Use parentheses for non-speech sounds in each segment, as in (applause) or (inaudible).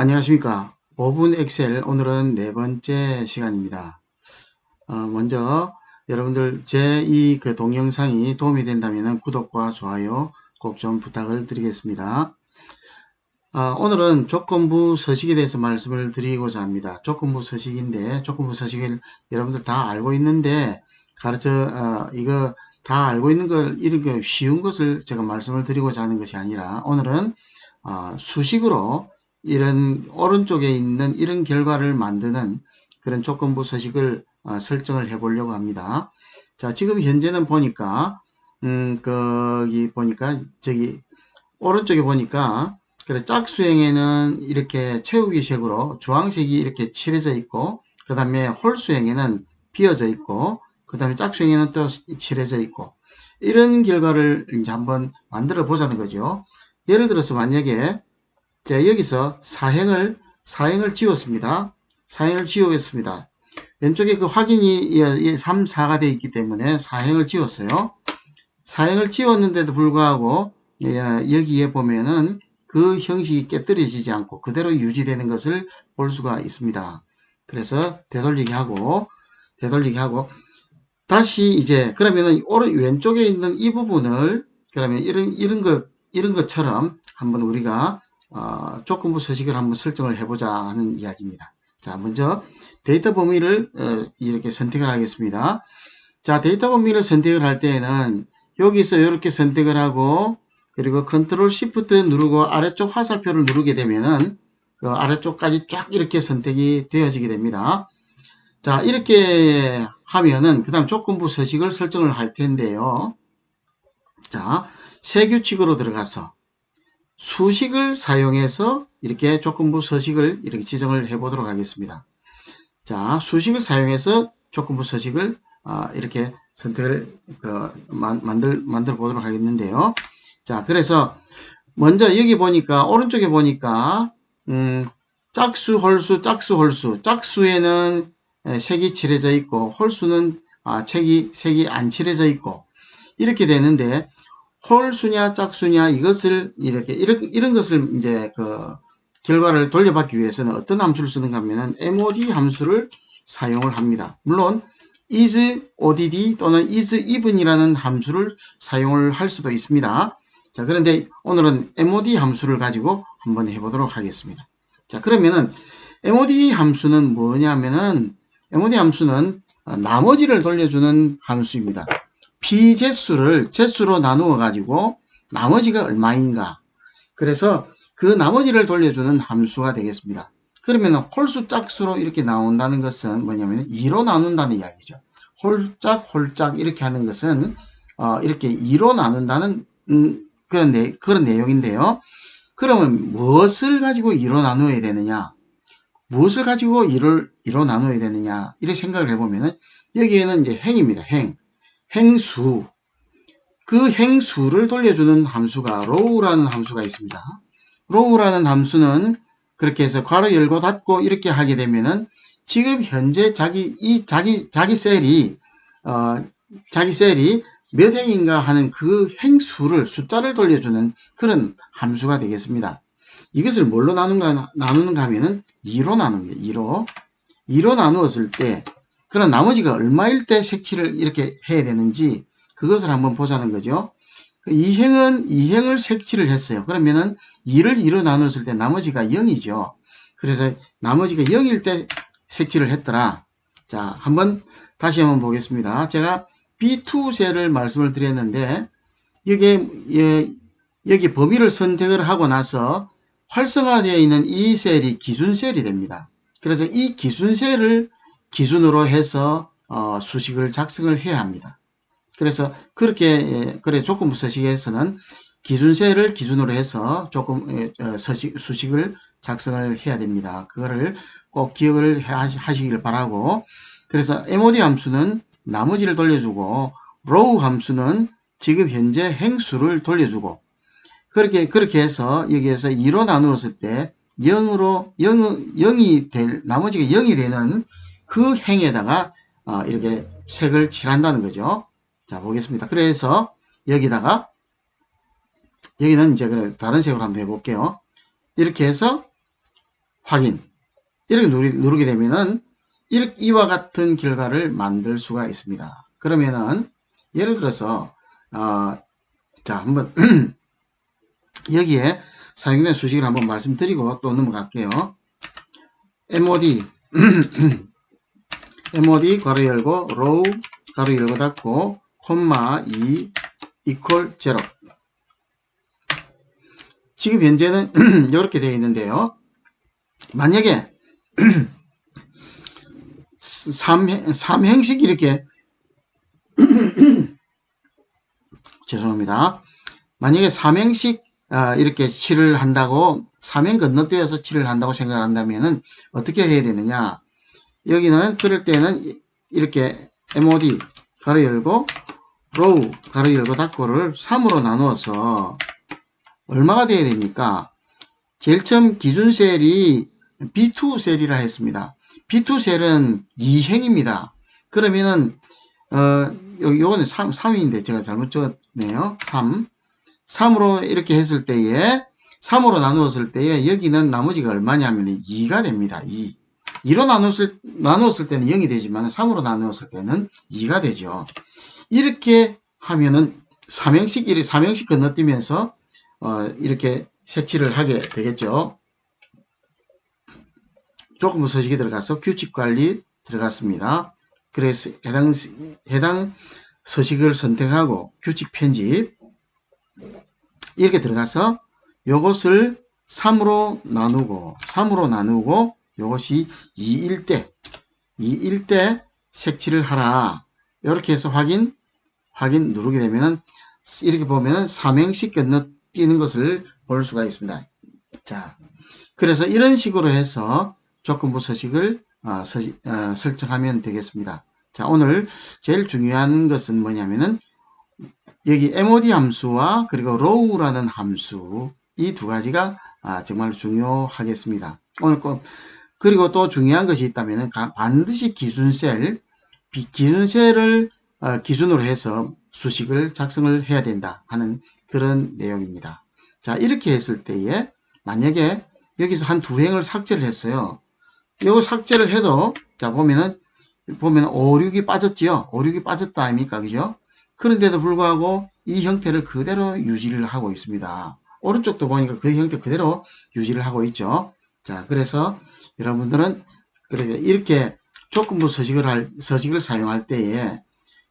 안녕하십니까. 5분 엑셀 오늘은 네 번째 시간입니다. 어, 먼저 여러분들 제 이 그 동영상이 도움이 된다면 구독과 좋아요 꼭 좀 부탁을 드리겠습니다. 어, 오늘은 조건부 서식에 대해서 말씀을 드리고자 합니다. 조건부 서식인데 조건부 서식을 여러분들 다 알고 있는데 가르쳐 어, 이거 다 알고 있는 걸 이렇게 쉬운 것을 제가 말씀을 드리고자 하는 것이 아니라 오늘은 어, 수식으로 이런 오른쪽에 있는 이런 결과를 만드는 그런 조건부 서식을 어, 설정을 해 보려고 합니다. 자, 지금 현재는 보니까 음, 거기 보니까 저기 오른쪽에 보니까 그래 짝수행에는 이렇게 채우기 색으로 주황색이 이렇게 칠해져 있고 그 다음에 홀수행에는 비어져 있고 그 다음에 짝수행에는 또 칠해져 있고 이런 결과를 이제 한번 만들어 보자는 거죠. 예를 들어서 만약에 자, 여기서 사행을, 사행을 지웠습니다. 사행을 지우겠습니다. 왼쪽에 그 확인이 3, 4가 되어 있기 때문에 사행을 지웠어요. 사행을 지웠는데도 불구하고 여기에 보면은 그 형식이 깨뜨려지지 않고 그대로 유지되는 것을 볼 수가 있습니다. 그래서 되돌리기 하고 되돌리기 하고 다시 이제 그러면은 오른 왼쪽에 있는 이 부분을 그러면 이런 이런 것 이런 것처럼 한번 우리가 어, 조건부 서식을 한번 설정을 해보자 하는 이야기입니다. 자, 먼저 데이터 범위를 어, 이렇게 선택을 하겠습니다. 자, 데이터 범위를 선택을 할 때에는 여기서 이렇게 선택을 하고 그리고 컨트롤 시프트 누르고 아래쪽 화살표를 누르게 되면은 그 아래쪽까지 쫙 이렇게 선택이 되어지게 됩니다. 자, 이렇게 하면은 그 다음 조건부 서식을 설정을 할 텐데요. 자, 새 규칙으로 들어가서 수식을 사용해서 이렇게 조건부 서식을 이렇게 지정을 해 보도록 하겠습니다. 자, 수식을 사용해서 조건부 서식을 아, 이렇게 선택을 그, 만들 만들어 보도록 하겠는데요. 자, 그래서 먼저 여기 보니까 오른쪽에 보니까 음, 짝수, 홀수, 짝수, 홀수. 짝수에는 색이 칠해져 있고 홀수는 아, 색이 색이 안 칠해져 있고 이렇게 되는데 홀수냐 짝수냐 이것을 이렇게 이런, 이런 것을 이제 그 결과를 돌려받기 위해서는 어떤 함수를 쓰는가 하면은 mod 함수를 사용을 합니다. 물론 is odd 또는 is even이라는 함수를 사용을 할 수도 있습니다. 자, 그런데 오늘은 mod 함수를 가지고 한번 해보도록 하겠습니다. 자, 그러면은 mod 함수는 뭐냐면은 mod 함수는 나머지를 돌려주는 함수입니다. 비재수를 재수로 나누어 가지고 나머지가 얼마인가 그래서 그 나머지를 돌려주는 함수가 되겠습니다. 그러면 홀수 짝수로 이렇게 나온다는 것은 뭐냐면 2로 나눈다는 이야기죠. 홀짝 홀짝 이렇게 하는 것은 어, 이렇게 2로 나눈다는 음, 그런 내, 그런 내용인데요. 그러면 무엇을 가지고 2로 나누어야 되느냐? 무엇을 가지고 2를 2로 나누어야 되느냐? 이렇게 생각을 해보면은 여기에는 이제 행입니다. 행. 행수 그 행수를 돌려주는 함수가 row라는 함수가 있습니다. row라는 함수는 그렇게 해서 괄호 열고 닫고 이렇게 하게 되면은 지금 현재 자기 이 자기 자기 셀이 어 자기 셀이 몇 행인가 하는 그 행수를 숫자를 돌려주는 그런 함수가 되겠습니다. 이것을 뭘로 나누는가 나누는가 하면은 2로 나누는 게 2로 2로 나누었을 때 그럼 나머지가 얼마일 때 색칠을 이렇게 해야 되는지 그것을 한번 보자는 거죠. 그 이행은 이행을 색칠을 했어요. 그러면은 2를 2로 나눴을 때 나머지가 0이죠. 그래서 나머지가 0일 때 색칠을 했더라. 자, 한번 다시 한번 보겠습니다. 제가 B2셀을 말씀을 드렸는데 여기 예, 여기 범위를 선택을 하고 나서 활성화되어 있는 이 셀이 기준 셀이 됩니다. 그래서 이 기준 셀을 기준으로 해서 어, 수식을 작성을 해야 합니다. 그래서 그렇게 예, 그래 조건부 서식에서는 기준세를 기준으로 해서 조금 예, 어, 서식, 수식을 작성을 해야 됩니다. 그거를 꼭 기억을 하시길 바라고 그래서 mod 함수는 나머지를 돌려주고 row 함수는 지금 현재 행수를 돌려주고 그렇게 그렇게 해서 여기에서 2로 나누었을 때 0으로 0, 0이 될 나머지가 0이 되는 그 행에다가 어, 이렇게 색을 칠한다는 거죠. 자 보겠습니다. 그래서 여기다가 여기는 이제 그래 다른 색으로 한번 해볼게요. 이렇게 해서 확인 이렇게 누르, 누르게 되면은 이와 같은 결과를 만들 수가 있습니다. 그러면은 예를 들어서 어, 자 한번 (clears throat) 여기에 사용된 수식을 한번 말씀드리고 또 넘어갈게요. MOD (clears throat) MOD 괄호 열고 row 괄호 열고 닫고 콤마 2 equal 0 지금 현재는 (clears throat) 이렇게 되어 있는데요. 만약에 (clears throat) 3, 삼행식 이렇게 (clears throat) 죄송합니다. 만약에 삼행식 아, 이렇게 칠을 한다고 삼행 건너뛰어서 칠을 한다고 생각을 한다면은 어떻게 해야 되느냐 여기는 그럴 때는 이- 이렇게 MOD 가로 열고 row 가로 열고 닫고를 3으로 나누어서 얼마가 돼야 됩니까? 제일 처음 기준 셀이 B2 셀이라 했습니다. B2 셀은 2행입니다. 그러면은 어, 요, 요거는 3, 3인데 제가 잘못 적었네요. 3. 3으로 이렇게 했을 때에 3으로 나누었을 때에 여기는 나머지가 얼마냐면 2가 됩니다. 2. 2로 나누었을, 나누었을 때는 0이 되지만 3으로 나누었을 때는 2가 되죠. 이렇게 하면은 삼행식, 이렇게 삼행식 건너뛰면서 어, 이렇게 색칠을 하게 되겠죠. 조금 서식이 들어가서 규칙 관리 들어갔습니다. 그래서 해당, 해당 서식을 선택하고 규칙 편집 이렇게 들어가서 요것을 3으로 나누고 3으로 나누고 요것이 2일 때 2일 때 색칠을 하라 이렇게 해서 확인 확인 누르게 되면은 이렇게 보면은 삼행식 건너뛰는 것을 볼 수가 있습니다. 자, 그래서 이런 식으로 해서 조건부 서식을 어, 서식- 어, 설정하면 되겠습니다. 자, 오늘 제일 중요한 것은 뭐냐면은 여기 MOD 함수와 그리고 row라는 함수 이 두 가지가 아, 정말 중요하겠습니다. 오늘 꼭 그리고 또 중요한 것이 있다면 반드시 기준셀 비- 기준셀을 어, 기준으로 해서 수식을 작성을 해야 된다 하는 그런 내용입니다. 자 이렇게 했을 때에 만약에 여기서 한 두 행을 삭제를 했어요. 이거 삭제를 해도 자 보면은 보면 5, 6이 빠졌지요. 5, 6이 빠졌다 아닙니까? 그죠? 그런데도 불구하고 이 형태를 그대로 유지를 하고 있습니다. 오른쪽도 보니까 그 형태 그대로 유지를 하고 있죠. 자, 그래서 여러분들은 그렇게 이렇게 조건부 서식을 할, 서식을 사용할 때에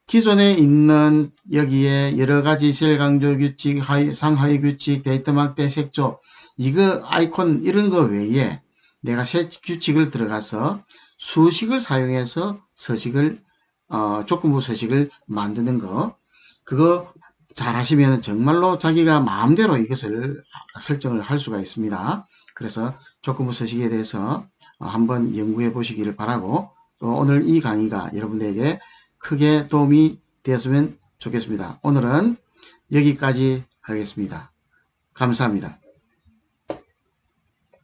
기존에 있는 여기에 여러 가지 셀 강조 규칙, 하위, 상하위 규칙, 데이터 막대 색조, 이거 아이콘 이런 거 외에 내가 새 규칙을 들어가서 수식을 사용해서 서식을 어, 조건부 서식을 만드는 거. 그거 잘 하시면 정말로 자기가 마음대로 이것을 설정을 할 수가 있습니다. 그래서 조건부 서식에 대해서 어, 한번 연구해 보시기를 바라고 또 오늘 이 강의가 여러분들에게 크게 도움이 되었으면 좋겠습니다. 오늘은 여기까지 하겠습니다. 감사합니다.